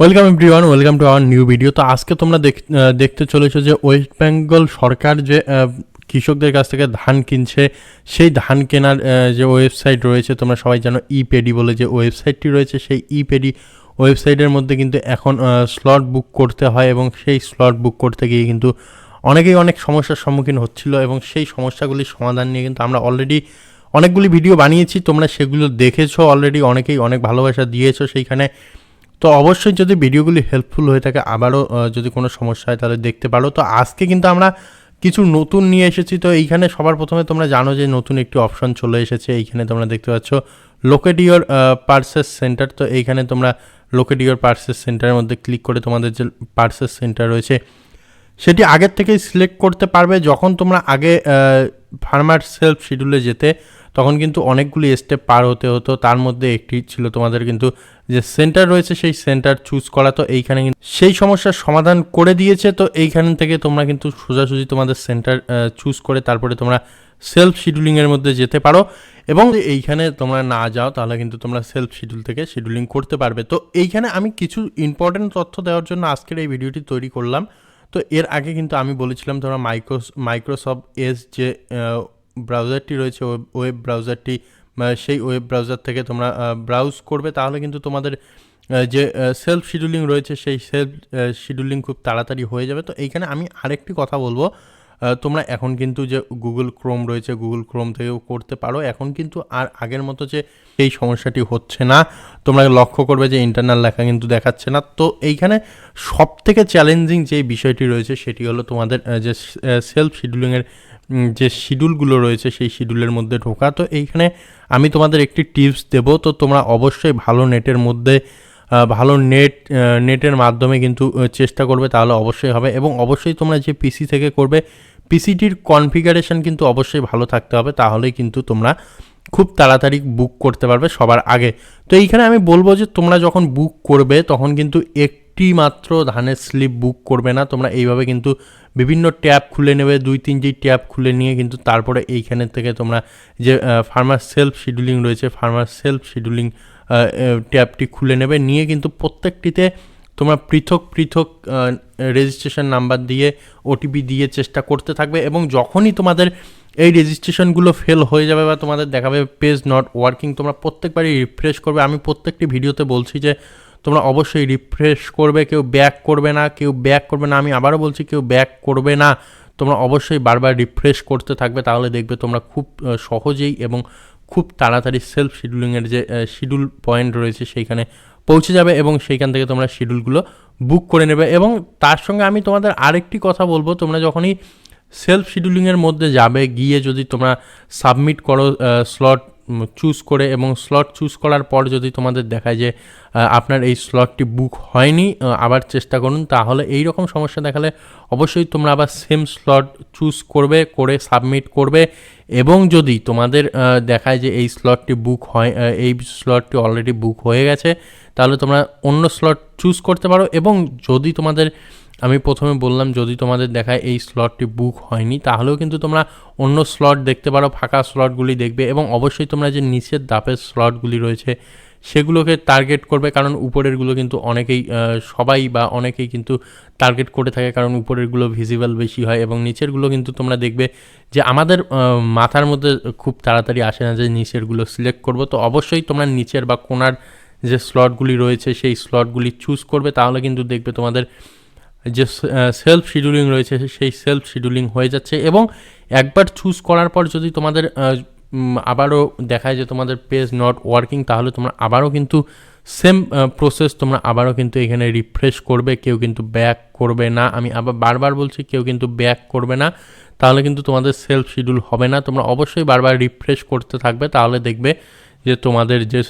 Welcome everyone welcome to our new video তো আজকে তোমরা দেখতে চলেছো যে ওয়েস্ট বেঙ্গল সরকার যে কৃষকদের কাছ থেকে ধান কিনছে, সেই ধান কেনার যে ওয়েবসাইট রয়েছে, তোমরা সবাই জানো ইপেডি বলে যে ওয়েবসাইটটি রয়েছে, সেই ইপেডি ওয়েবসাইটের মধ্যে কিন্তু এখন স্লট বুক করতে হয় এবং সেই স্লট বুক করতে গিয়ে কিন্তু অনেকেই অনেক সমস্যার সম্মুখীন হচ্ছিল এবং সেই সমস্যাগুলির সমাধান নিয়ে কিন্তু আমরা অলরেডি অনেকগুলি ভিডিও বানিয়েছি, তোমরা সেগুলো দেখেছ অলরেডি অনেকেই অনেক ভালোবাসা দিয়েছ সেইখানে। তো অবশ্যই যদি ভিডিওগুলি হেল্পফুল হয়ে থাকে, আবারও যদি কোনো সমস্যা হয় তাহলে দেখতে পারো। তো আজকে কিন্তু আমরা কিছু নতুন নিয়ে এসেছি। তো এইখানে সবার প্রথমে তোমরা জানো যে নতুন একটি অপশন চলে এসেছে। এইখানে তোমরা দেখতে পাচ্ছ লোকেট ইওর পার্সেস সেন্টার তো এইখানে তোমরা লোকেট ইওর পার্সেস সেন্টারের মধ্যে ক্লিক করে তোমাদের যে পার্সেস সেন্টার রয়েছে, সেটি আগের থেকেই সিলেক্ট করতে পারবে। যখন তোমরা আগে ফার্মার সেলফ শিডিউলে যেতে তখন কিন্তু অনেকগুলি স্টেপ পার হতে হতো। তার মধ্যে একটি ছিল তোমাদের কিন্তু যে সেন্টার রয়েছে, সেই সেন্টার চুজ করা। তো এইখানে কিন্তু সেই সমস্যার সমাধান করে দিয়েছে। তো এইখান থেকে তোমরা কিন্তু সোজাসুজি তোমাদের সেন্টার চুজ করে তারপরে তোমরা সেলফ শিডিউলিংয়ের মধ্যে যেতে পারো। এবং এইখানে তোমরা না যাও, তাহলে কিন্তু তোমরা সেলফ শিডিউল থেকে শিডিউলিং করতে পারবে। তো এইখানে আমি কিছু ইম্পর্টেন্ট তথ্য দেওয়ার জন্য আজকের এই ভিডিওটি তৈরি করলাম। তো এর আগে কিন্তু আমি বলেছিলাম তোমরা মাইক্রো মাইক্রোসফট এস যে ব্রাউজারটি রয়েছে ওয়েব ব্রাউজারটি সেই ওয়েব ব্রাউজার থেকে তোমরা ব্রাউজ করবে, তাহলে কিন্তু তোমাদের যে সেলফ শিডিউলিং রয়েছে, সেই সেলফ শিডিউলিং খুব তাড়াতাড়ি হয়ে যাবে। তো এইখানে আমি আরেকটি কথা বলব তোমরা এখন কিন্তু যে গুগল ক্রোম রয়েছে গুগল ক্রোম থেকেও করতে পারো। এখন কিন্তু আর আগের মতো যে এই সমস্যাটি হচ্ছে না। তোমরা লক্ষ্য করবে যে ইন্টারনাল লেখা কিন্তু দেখাচ্ছে না। তো এইখানে সব থেকে চ্যালেঞ্জিং যে বিষয়টি রয়েছে, সেটি হলো তোমাদের যে সেলফ শিডিউলিংয়ের যে শিডিউলগুলো রয়েছে সেই শিডিউলের মধ্যে ঢোকা। তো এইখানে আমি তোমাদের একটি টিপস দেব। তো তোমরা অবশ্যই ভালো নেটের মধ্যে ভালো নেট নেটের মাধ্যমে কিন্তু চেষ্টা করবে, তাহলে অবশ্যই হবে। এবং অবশ্যই তোমরা যে পিসি থেকে করবে পিসিটির কনফিগারেশন কিন্তু অবশ্যই ভালো থাকতে হবে। তাহলেই কিন্তু তোমরা খুব তাড়াতাড়ি বুক করতে পারবে সবার আগে। তো এইখানে আমি বলব যে তোমরা যখন বুক করবে, তখন কিন্তু একটি মাত্র ধানের স্লিপ বুক করবে না। তোমরা এইভাবে কিন্তু বিভিন্ন ট্যাব খুলে নেবে, দুই তিনটি ট্যাব খুলে নিয়ে কিন্তু তারপরে এইখানে থেকে তোমরা যে ফার্মার সেলফ শিডিউলিং রয়েছে ফার্মার সেলফ শিডিউলিং ট্যাবটি খুলে নেবে। নিয়ে কিন্তু প্রত্যেকটিতে তোমরা পৃথক পৃথক রেজিস্ট্রেশন নাম্বার দিয়ে ওটিপি দিয়ে চেষ্টা করতে থাকবে এবং যখনই তোমাদের এই রেজিস্ট্রেশনগুলো ফেল হয়ে যাবে বা তোমাদের দেখাবে পেজ নট ওয়ার্কিং তোমরা প্রত্যেকবারই রিফ্রেশ করবে। আমি প্রত্যেকটি ভিডিওতে বলছি যে তোমরা অবশ্যই রিফ্রেশ করবে, কেউ ব্যাক করবে না, কেউ ব্যাক করবে না, আমি আবারও বলছি কেউ ব্যাক করবে না। তোমরা অবশ্যই বারবার রিফ্রেশ করতে থাকবে, তাহলে দেখবে তোমরা খুব সহজেই এবং খুব তাড়াতাড়ি সেলফ শিডিউলিংয়ের যে শিডিউল পয়েন্ট রয়েছে, সেইখানে পৌঁছে যাবে এবং সেইখান থেকে তোমরা শিডিউলগুলো বুক করে নেবে। এবং তার সঙ্গে আমি তোমাদের আরেকটি কথা বলব, তোমরা যখনই সেলফ শিডিউলিংয়ের মধ্যে যাবে, গিয়ে যদি তোমরা সাবমিট করো স্লট চুজ করে এবং স্লট চুজ করার পর যদি তোমাদের দেখায় যে আপনার এই স্লটটি বুক হয়নি আবার চেষ্টা করুন। তাহলে এই রকম সমস্যা দেখালে অবশ্যই তোমরা আবার সেম স্লট চুজ করবে, করে সাবমিট করবে এবং যদি তোমাদের দেখায় যে এই স্লটটি বুক হয় এই স্লটটি অলরেডি বুক হয়ে গেছে, তাহলে তোমরা অন্য স্লট চুজ করতে পারো এবং যদি তোমাদের আমি প্রথমে বললাম, যদি তোমাদের দেখায় এই স্লটটি বুক হয়নি, তাহলেও কিন্তু তোমরা অন্য স্লট দেখতে পারো, ফাঁকা স্লটগুলি দেখবে এবং অবশ্যই তোমরা যে নিচের দাপের স্লটগুলি রয়েছে, সেগুলোকে টার্গেট করবে, কারণ উপরেরগুলো কিন্তু অনেকেই সবাই বা অনেকেই কিন্তু টার্গেট করে থাকে, কারণ উপরেরগুলো ভিজিবল বেশি হয় এবং নিচেরগুলো কিন্তু তোমরা দেখবে যে আমাদের মাথার মধ্যে খুব তাড়াতাড়ি আসে না যে নিচেরগুলো সিলেক্ট করব। তো অবশ্যই তোমরা নিচের বা কোনার যে স্লটগুলি রয়েছে, সেই স্লটগুলি চুজ করবে, তাহলে কিন্তু দেখবে তোমাদের যে সেলফ শিডিউলিং রয়েছে সেই সেলফ শিডিউলিং হয়ে যাচ্ছে এবং একবার চুজ করার পর যদি তোমাদের আবারও দেখায় যে তোমাদের পেজ নট ওয়ার্কিং তাহলে তোমরা আবারও কিন্তু সেম প্রসেস তোমরা আবারও কিন্তু এখানে রিফ্রেশ করবে, কেউ কিন্তু ব্যাক করবে না। আমি আবার বারবার বলছি, কেউ কিন্তু ব্যাক করবে না। তাহলে কিন্তু তোমাদের সেলফ শিডিউল হবে না। তোমরা অবশ্যই বারবার রিফ্রেশ করতে থাকবে, তাহলে দেখবে যে তোমাদের যে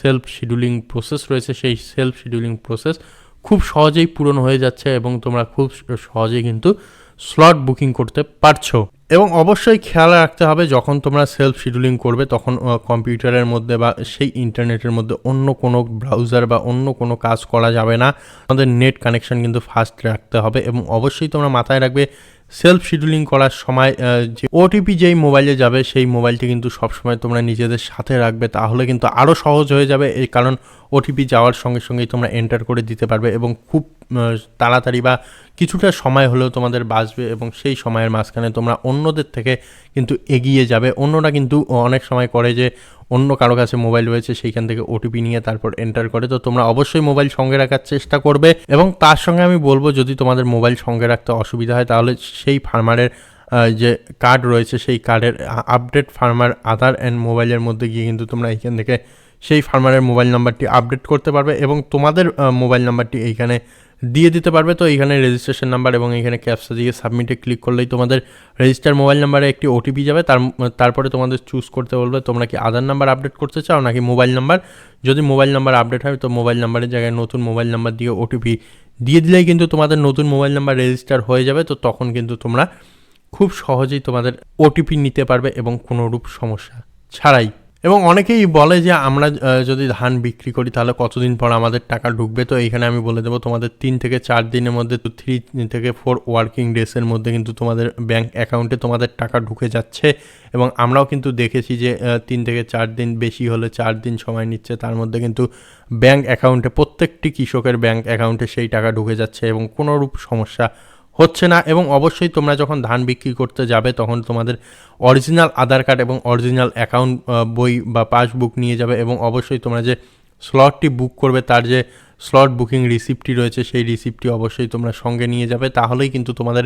সেলফ শিডিউলিং প্রসেস রয়েছে, সেই সেলফ শিডিউলিং প্রসেস খুব সহজেই পূরণ হয়ে যাচ্ছে এবং তোমরা খুব সহজেই কিন্তু স্লট বুকিং করতে পারছ। এবং অবশ্যই খেয়াল রাখতে হবে, যখন তোমরা সেলফ শিডিউলিং করবে, তখন কম্পিউটারের মধ্যে বা সেই ইন্টারনেটের মধ্যে অন্য কোনো ব্রাউজার বা অন্য কোনো কাজ করা যাবে না। আমাদের নেট কানেকশন কিন্তু ফাস্ট রাখতে হবে এবং অবশ্যই তোমরা মাথায় রাখবে সেলফ শিডিউলিং করার সময় যে ওটিপি যেই মোবাইলে যাবে, সেই মোবাইলটি কিন্তু সবসময় তোমরা নিজেদের সাথে রাখবে। তাহলে কিন্তু আরও সহজ হয়ে যাবে। এই কারণ ওটিপি যাওয়ার সঙ্গে সঙ্গেই তোমরা এন্টার করে দিতে পারবে এবং খুব তাড়াতাড়ি বা কিছুটা সময় হলেও তোমাদের বাঁচবে এবং সেই সময়ের মাঝখানে তোমরা অন্যদের থেকে কিন্তু এগিয়ে যাবে। অন্যরা কিন্তু অনেক সময় করে যে অন্য কারও কাছে মোবাইল রয়েছে সেইখান থেকে ওটিপি নিয়ে তারপর এন্টার করে। তো তোমরা অবশ্যই মোবাইল সঙ্গে রাখার চেষ্টা করবে এবং তার সঙ্গে আমি বলব যদি তোমাদের মোবাইল সঙ্গে রাখতে অসুবিধা হয় তাহলে সেই ফার্মারের যে কার্ড রয়েছে সেই কার্ডের আপডেট ফার্মার আধার অ্যান্ড মোবাইলের মধ্যে গিয়ে কিন্তু তোমরা এইখান থেকে সেই ফার্মারের মোবাইল নাম্বারটি আপডেট করতে পারবে এবং তোমাদের মোবাইল নাম্বারটি এইখানে দিয়ে দিতে পারবে। তো এইখানে রেজিস্ট্রেশন নাম্বার এবং এখানে ক্যাপসা দিয়ে সাবমিটে ক্লিক করলেই তোমাদের রেজিস্টার মোবাইল নাম্বারে একটি ওটিপি যাবে। তার, তারপরে তোমাদের চুজ করতে বলবে, তোমরা কি আধার নাম্বার আপডেট করতে চাও নাকি মোবাইল নাম্বার যদি মোবাইল নাম্বার আপডেট হয়, তো মোবাইল নাম্বারের জায়গায় নতুন মোবাইল নাম্বার দিয়ে ওটিপি দিয়ে দিলেই কিন্তু তোমাদের নতুন মোবাইল নাম্বার রেজিস্টার হয়ে যাবে। তো তখন কিন্তু তোমরা খুব সহজেই তোমাদের ওটিপি নিতে পারবে এবং কোনোরূপ সমস্যা ছাড়াই। এবং অনেকেই বলে যে আমরা যদি ধান বিক্রি করি তাহলে কতদিন পর আমাদের টাকা ঢুকবে? তো এইখানে আমি বলে দেবো, তোমাদের তিন থেকে চার দিনের মধ্যে তো থ্রি থেকে ফোর ওয়ার্কিং ডেসের মধ্যে কিন্তু তোমাদের ব্যাংক অ্যাকাউন্টে তোমাদের টাকা ঢুকে যাচ্ছে। এবং আমরাও কিন্তু দেখেছি যে তিন থেকে চার দিন বেশি হলে চার দিন সময় নিচ্ছে, তার মধ্যে কিন্তু ব্যাংক অ্যাকাউন্টে প্রত্যেকটি কৃষকের ব্যাংক অ্যাকাউন্টে সেই টাকা ঢুকে যাচ্ছে এবং কোনোরূপ সমস্যা হচ্ছে না এবং অবশ্যই তোমরা যখন ধান বিক্রি করতে যাবে, তখন তোমাদের অরিজিনাল আধার কার্ড এবং অরিজিনাল অ্যাকাউন্ট বই বা পাসবুক নিয়ে যাবে এবং অবশ্যই তোমরা যে স্লটটি বুক করবে, তার যে স্লট বুকিং রিসিপ্টটি রয়েছে, সেই রিসিপ্টটি অবশ্যই তোমরা সঙ্গে নিয়ে যাবে। তাহলেই কিন্তু তোমাদের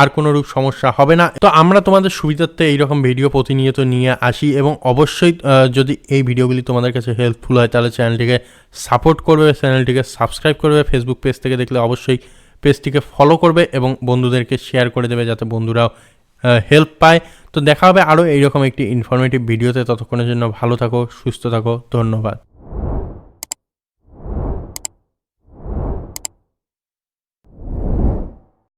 আর কোনো রূপ সমস্যা হবে না। তো আমরা তোমাদের সুবিধার্থে এইরকম ভিডিও প্রতিনিয়ত নিয়ে আসি এবং অবশ্যই যদি এই ভিডিওগুলি তোমাদের কাছে হেল্পফুল হয়, তাহলে চ্যানেলটিকে সাপোর্ট করবে চ্যানেলটিকে সাবস্ক্রাইব করবে। ফেসবুক পেজ থেকে দেখলে অবশ্যই পেজটিকে ফলো করবে এবং বন্ধুদেরকে শেয়ার করে দেবে যাতে বন্ধুরাও হেল্প পায়। তো দেখা হবে আরও এইরকম একটি ইনফরমেটিভ ভিডিওতে ততক্ষণের জন্য ভালো থাকো, সুস্থ থাকো। ধন্যবাদ।